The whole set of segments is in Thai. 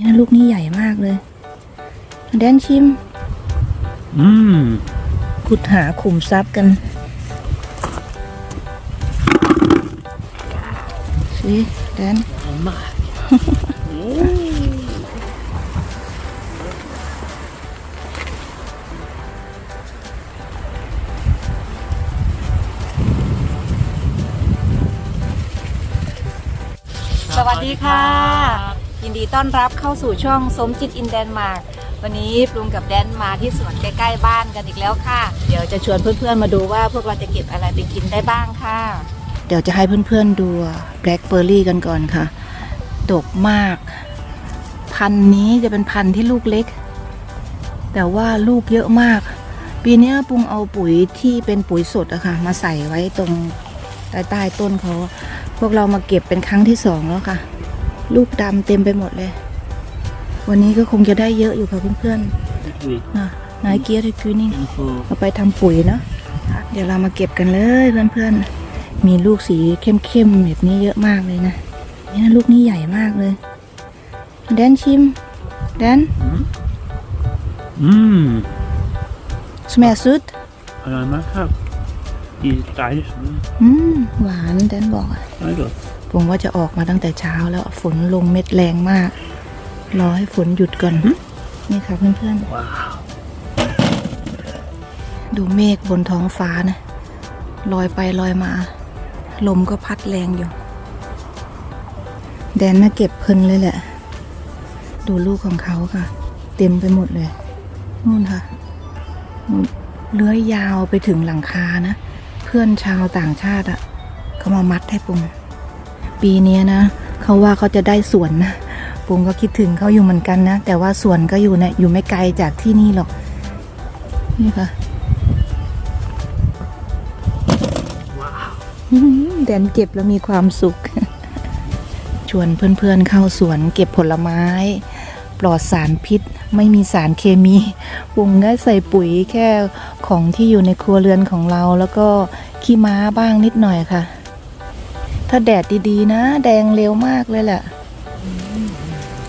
นี่นะลูกนี้ใหญ่มากเลยแดนชิม อืมขุดหาขุมทรัพย์กันสิแดนมากสวัสดีค่ะ ยินดีต้อนรับเข้าสู่ช่องสมจิตอินแดนมาร์กวันนี้ปรุงกับแดนมาที่สวนใกล้ๆบ้านกันอีกแล้วค่ะ เดี๋ยวจะชวนเพื่อนๆมาดูว่าพวกเราจะเก็บอะไรไปกินได้บ้างค่ะ เดี๋ยวจะให้เพื่อนๆดูแบล็คเบอร์รี่กันก่อนค่ะ ดกมาก พันธุ์นี้จะเป็นพันธุ์ที่ลูกเล็ก แต่ว่าลูกเยอะมาก ปีนี้ปรุงเอาปุ๋ยที่เป็นปุ๋ยสดอะค่ะ มาใส่ไว้ตรงใต้ใต้ต้นเขา พวกเรามาเก็บเป็นครั้งที่สองแล้วค่ะ ลูกดำเต็มไปหมดเลย วันนี้ก็คงจะได้เยอะอยู่ค่ะเพื่อนอุ้ยๆนะนายเกียร์ที่คือนี่อินโฟเอาไปทำปุ๋ยเนาะเดี๋ยวเรามาเก็บกันเลยเพื่อนๆ มีลูกสีเข้มๆแบบนี้เยอะมากเลยนะนี่นะลูกนี้ใหญ่มากเลย แดนชิม แดน อืมสแมซุดอร่อยมากครับดีใจที่สุดเลยอืม หวานแดนบอกอะอร่อย ผมว่าจะออกมาตั้งแต่เช้าแล้วฝนลงเม็ดแรงมาก รอให้ฝนหยุดก่อน นี่ค่ะเพื่อนว้าวๆดูเมฆบนท้องฟ้านะ ลอยไปลอยมา ลมก็พัดแรงอยู่ แดนน่าเก็บเพลินเลยแหละ ดูลูกของเขาค่ะ เต็มไปหมดเลย นู่นค่ะนู่นเลื้อยยาวไปถึงหลังคานะ เพื่อนชาวต่างชาติอะเขามามัดให้ปุง ปีนี้นะเขาว่าเขาจะได้สวนนะปุงก็คิดถึงเขาอยู่เหมือนกันนะ แต่ว่าสวนก็อยู่เนะอยู่ไม่ไกลจากที่นี่หรอก นี่ค่ะแดนเก็บแล้วมีความสุข ชวนเพื่อนๆเข้าสวนเก็บผลไม้ ปลอดสารพิษ ไม่มีสารเคมีปุงได้ใส่ปุ๋ยแค่ของที่อยู่ในครัวเรือนของเรา แล้วก็ขี้ม้าบ้างนิดหน่อยค่ะ ถ้าแดดดีๆนะ แดงเร็วมากเลยแหละ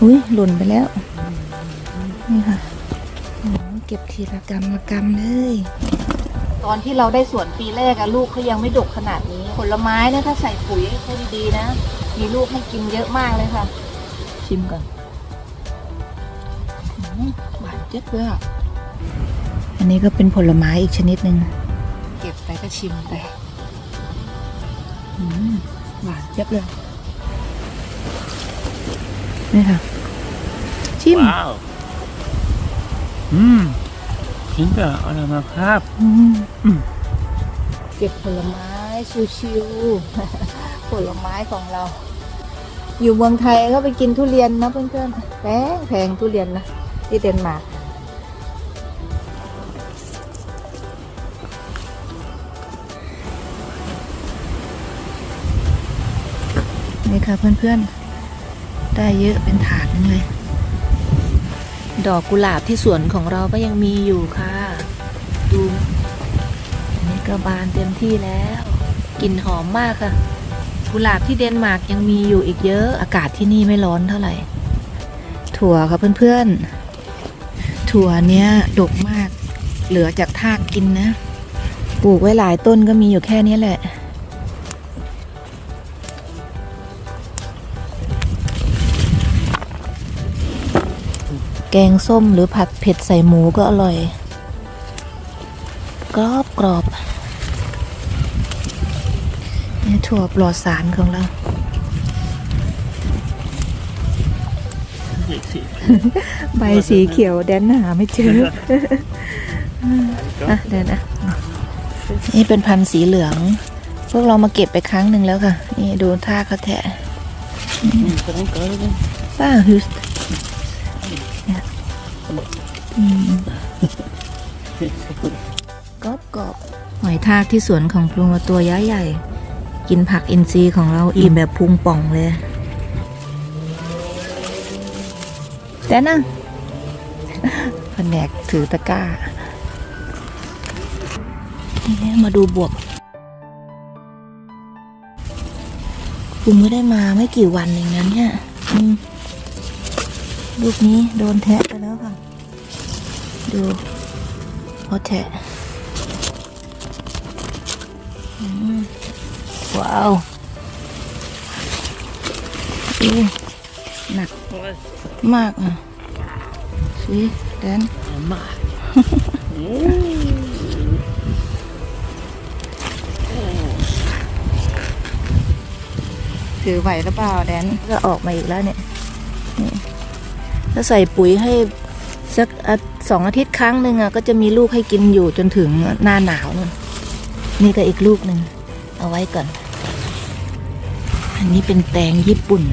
อุ้ยหล่นไปแล้ว นี่ค่ะโอ้โหเก็บทีละกำละกำเลย ตอนที่เราได้สวนปีแรกอะลูกเขายังไม่ดกขนาดนี้ ผลไม้เนี่ยถ้าใส่ปุ๋ยให้ดีๆนะ มีลูกให้กินเยอะมากเลยค่ะ ชิมก่อนอืมหวานเจ๊ดเลยอะอันนี้ก็เป็นผลไม้อีกชนิดหนึ่ง เก็บไปก็ชิมไป อืม หวานเจ๊บเลย นี่ค่ะ ชิม ว้าว อืมกินแต่อร่อยมากครับ อืมอืม เก็บผลไม้ชิวๆ ผลไม้ของเรา อยู่เมืองไทยก็ไปกินทุเรียนนะเพื่อนๆแพงแพงทุเรียนนะที่เดนมาร์ก นี่ค่ะเพื่อนๆ ได้เยอะเป็นถาดนึงเลย ดอกกุหลาบที่สวนของเราก็ยังมีอยู่ค่ะ ดูนนี้ก็บานเต็มที่แล้วกลิ่นหอมมากค่ะ กุหลาบที่เดนมาร์กยังมีอยู่อีกเยอะ อากาศที่นี่ไม่ร้อนเท่าไหร่ ถั่วค่ะเพื่อนๆ ถั่วเนี้ยดกมาก เหลือจากทากกินนะ ปลูกไว้หลายต้นก็มีอยู่แค่นี้แหละ แกงส้มหรือผัดเผ็ดใส่หมูก็อร่อย กรอบกรอบนี่ถั่วปลอดสารของเรานี่สิใบสีเขียวแดนหาไม่เจออะเดนอะนี่เป็นพันธุ์สีเหลือง พวกเรามาเก็บไปครั้งหนึ่งแล้วค่ะ นี่ดูท่าเขาแทะอืมกำลังเกิดเลยป้าฮึสเนี่ยอืม กรอบกรอบหอยทากที่สวนของปรุงมาตัวย้ายใหญ่ กินผักอินทรีย์ของเราอิ่มแบบพุงป่องเลยแต่นะแผนกถือตะกร้านี่มาดูบวบปุงไม่ได้มาไม่กี่วันเองนะเนี่ยอืม ลูกนี้โดนแทะไปแล้วค่ะ ดูพอแทะว้าวดูหนักมากอะสิแดนมาถือไหวหรือเปล่าแดนก็ออกมาอีกแล้วเนี่ย ถ้าใส่ปุ๋ยให้สักอาสองอาทิตย์ครั้งหนึ่งอะก็จะมีลูกให้กินอยู่จนถึงหน้าหนาวนู่นนี่ก็อีกลูกหนึ่งเอาไว้ก่อน อันนี้เป็นแตงญี่ปุ่น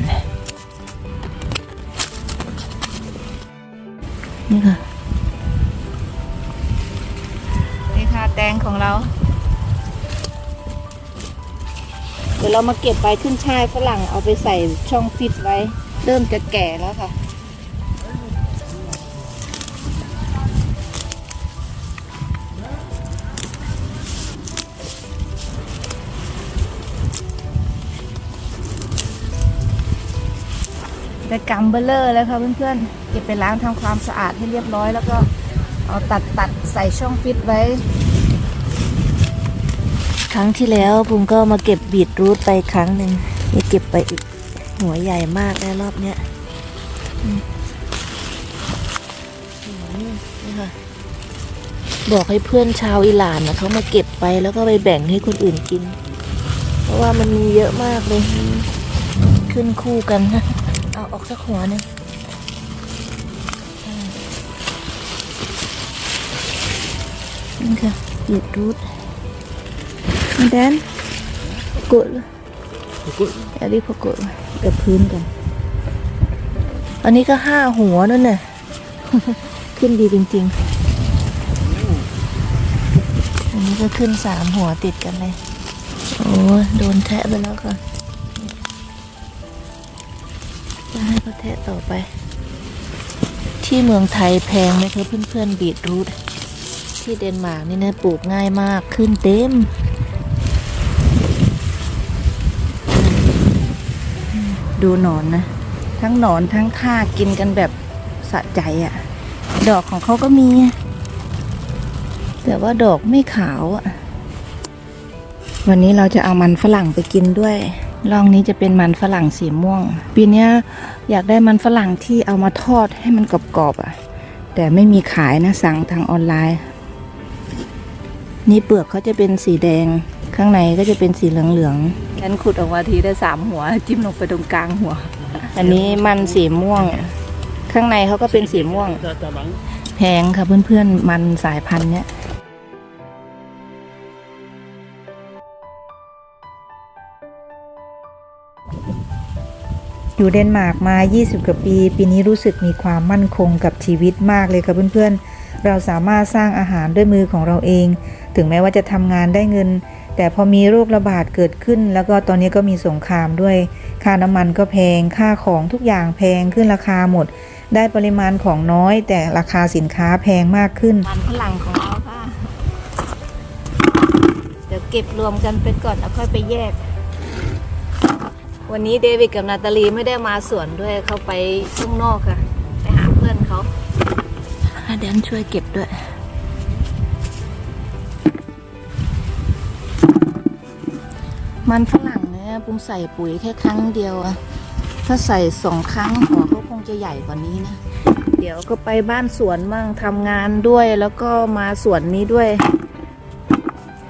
นี่ค่ะ นี่ค่ะแตงของเรา เดี๋ยวเรามาเก็บใบขึ้นช่ายฝรั่งเอาไปใส่ช่องฟิตไว้ เริ่มจะแก่แล้วค่ะ แต่กำเบลเลอร์แล้วค่ะเพื่อนๆ เก็บไปล้างทำความสะอาดให้เรียบร้อย แล้วก็เอาตัดตัดใส่ช่องฟิตไว้ ครั้งที่แล้วผมก็มาเก็บบีทรูทไปครั้งหนึ่งนี่เก็บไปอีกหัวใหญ่มากแล้วรอบเนี้ยนี่ค่ะบอกให้เพื่อนชาวอิหร่านนะเขามาเก็บไปแล้วก็ไปแบ่งให้คนอื่นกิน เพราะว่ามันมีเยอะมากเลย ขึ้นคู่กันนะ อาออกสักหัวหนึงอืมนี่ค่ะบีทรูทแดนกดกุดแอรี่พอกดกับพื้นกัน อันนี้ก็ห้าหัวนั่นน่ะขึ้นดีจริง ๆ อันนี้ก็ขึ้นสามหัวติดกันเลย โอ้ยโดนแทะไปแล้วค่ะ จะให้เขาแทะต่อไป ที่เมืองไทยแพงไหมคะเพื่อนๆบีทรูทที่เดนมาร์กนี่นะปลูกง่ายมากขึ้นเต็มดูหนอนนะ ทั้งหนอนทั้งท่ากกินกันแบบสะใจอะ่ะ ดอกของเขาก็มี แต่ว่าดอกไม่ขาวอะ่ะ วันนี้เราจะเอามันฝรั่งไปกินด้วย ลองนี้จะเป็นมันฝรั่งสีม่วง ปีเนี้ยอยากได้มันฝรั่งที่เอามาทอดให้มันกรอบๆอะ่ะ แต่ไม่มีขายนะสั่งทางออนไลน์ นี่เปลือกเขาจะเป็นสีแดง ข้างในก็จะเป็นสีเหลืองๆฉันขุดออกมาทีได้สามหัว จิ้มลงไปตรงกลางหัว อันนี้มันสีม่วง ข้างในเขาก็เป็นสีม่วงจะจะบังแพงค่ะเพื่อนๆมันสายพันธุ์เนี้ย อยู่เดนมาร์กมา 20 กว่าปี ปีนี้รู้สึกมีความมั่นคงกับชีวิตมากเลยค่ะเพื่อนๆ เราสามารถสร้างอาหารด้วยมือของเราเอง ถึงแม้ว่าจะทำงานได้เงิน แต่พอมีโรคระบาดเกิดขึ้น แล้วก็ตอนนี้ก็มีสงครามด้วย ค่าน้ำมันก็แพง ค่าของทุกอย่างแพงขึ้นราคาหมด ได้ปริมาณของน้อย แต่ราคาสินค้าแพงมากขึ้นมันฝรั่งของเราค่ะ เดี๋ยวเก็บรวมกันไปก่อนแล้วค่อยไปแยก วันนี้เดวิดกับนาตาลีไม่ได้มาสวนด้วยเขาไปข้างนอกค่ะ ไปหาเพื่อนเขาอะเดนช่วยเก็บด้วยมันฝรั่งเนี่ยปุ้งใส่ปุ๋ยแค่ครั้งเดียวอะถ้าใส่สองครั้งหัวเขาคงจะใหญ่กว่านี้นะ เดี๋ยวก็ไปบ้านสวนมั่งทำงานด้วยแล้วก็มาสวนนี้ด้วย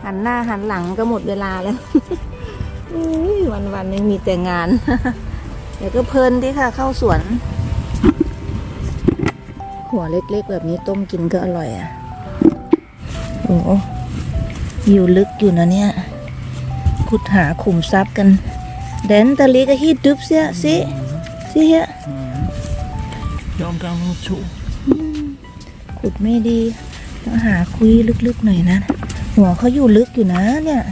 หันหน้าหันหลังก็หมดเวลาแล้ว วันวันๆนี้มีแต่งาน เดี๋ยวก็เพลินดีค่ะ เข้าสวน หัวเล็กๆ แบบนี้ต้มกินก็อร่อยอะ โอ้อยู่ลึกอยู่นะเนี่ยขุดหาขุมทรัพย์กัน แดนตะลีก็ฮีดดึบเสียสิสิเฮียยอมกลางชูขุดไม่ดีต้องหาคุยลึกๆหน่อยนะ หัวเขาอยู่ลึกอยู่นะเนี่ย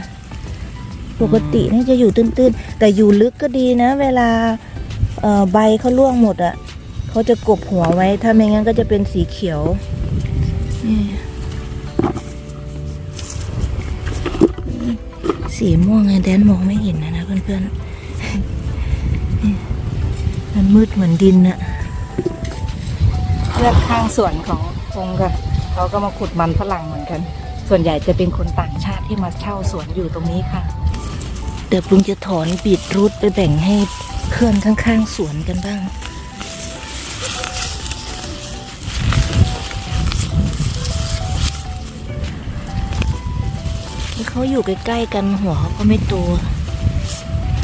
ปกตินี่จะอยู่ตื้นๆ แต่อยู่ลึกก็ดีนะ เวลาใบเขาร่วงหมดอะ่ะเขาจะกบหัวไว้ ถ้าไม่งั้นก็จะเป็นสีเขียวสีม่วงไงแดนมองไม่เห็นนะนะเพื่อนๆนี่มันมืดเหมือนดินอะเพื่อนข้างสวนของพงค่ะเขาก็มาขุดมันฝรั่งเหมือนกัน ส่วนใหญ่จะเป็นคนต่างชาติที่มาเช่าสวนอยู่ตรงนี้ค่ะ เดี๋ยวปุงจะถอนบีดรูทไปแบ่งให้เพื่อนข้างๆสวนกันบ้าง เขาอยู่ใกล้ๆกันหัวเขาก็ไม่โต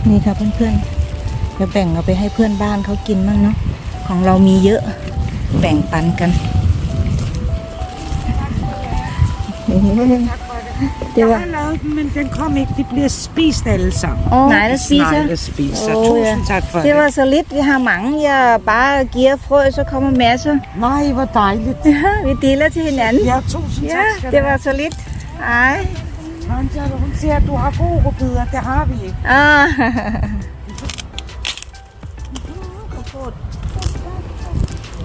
นี่ค่ะเพื่อนๆจะแบ่งเอาไปให้เพื่อนบ้านเขากินบ้างเนาะของเรามีเยอะแบ่งปันกัน Det var... Jeg har lavet dem, men den kom ikke. De bliver spist alle sammen. Oh, neglespiser? Neglespiser. Oh, Tusind ja. tak for det. Det var så lidt. Vi har mange. Jeg bare giver frø, så kommer masser. Nej, hvor dejligt. Ja, vi deler til hinanden. Ja, tusind ja, tak. det var så lidt. Ej. Tanja, hun siger, at du har gode rubeder. Det har vi ikke. Ah.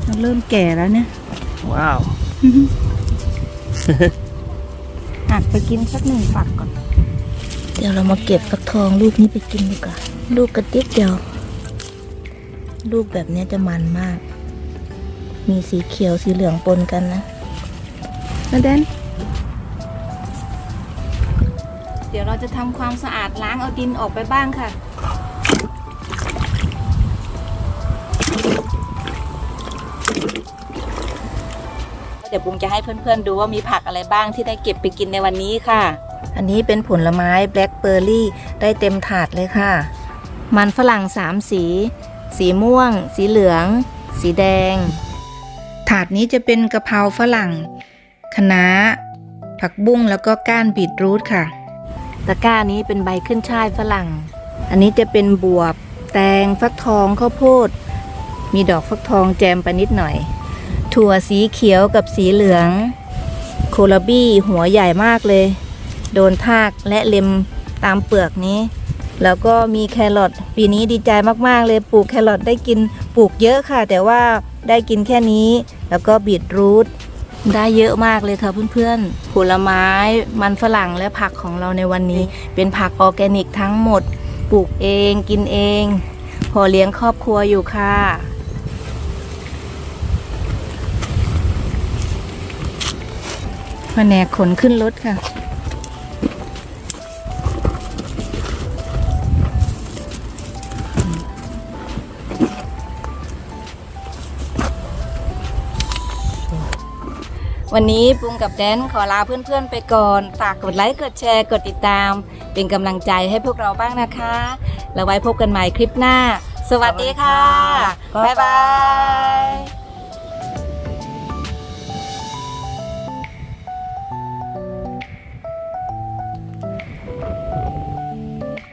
Nu lød gærerne. Wow. Mhm. หักไปกินสักหนึ่งฝักก่อน เดี๋ยวเรามาเก็บฟักทองลูกนี้ไปกินดีกว่า ลูกกระติ๊บเดียว ลูกแบบเนี้ยจะมันมาก มีสีเขียวสีเหลืองปนกันนะนาแดนเดี๋ยวเราจะทำความสะอาดล้างเอาดินออกไปบ้างค่ะ เดี๋ยวปุงจะให้เพื่อนๆดูว่ามีผักอะไรบ้างที่ได้เก็บไปกินในวันนี้ค่ะ อันนี้เป็นผลไม้แบล็คเบอร์รี่ได้เต็มถาดเลยค่ะ มันฝรั่งสามสี สีม่วง สีเหลือง สีแดง ถาดนี้จะเป็นกะเพราฝรั่งคะน้าผักบุ้งแล้วก็ก้านบีทรูทค่ะ ตะกร้านี้เป็นใบขึ้นช่ายฝรั่ง อันนี้จะเป็นบวบ แตงฟักทองข้าวโพด มีดอกฟักทองแจมไปนิดหน่อย ถั่วสีเขียวกับสีเหลือง โคลาบี้หัวใหญ่มากเลย โดนทากและเล็มตามเปลือกนี้ แล้วก็มีแครอทปีนี้ดีใจมากๆ เลยปลูกแครอทได้กินปลูกเยอะค่ะ แต่ว่าได้กินแค่นี้ แล้วก็บีทรูทได้เยอะมากเลยค่ะเพื่อนๆ ผลไม้ มันฝรั่งและผักของเราในวันนี้ เป็นผักออร์แกนิกทั้งหมด ปลูกเองกินเอง พอเลี้ยงครอบครัวอยู่ค่ะ ผนกขนขึ้นรถค่ะ วันนี้ปุงกับแดนขอลาเพื่อนๆไปก่อน ฝากกดไลค์ กดแชร์ กดติดตาม เป็นกำลังใจให้พวกเราบ้างนะคะ แล้วไว้พบกันใหม่คลิปหน้า สวัสดีค่ะ บ๊ายบาย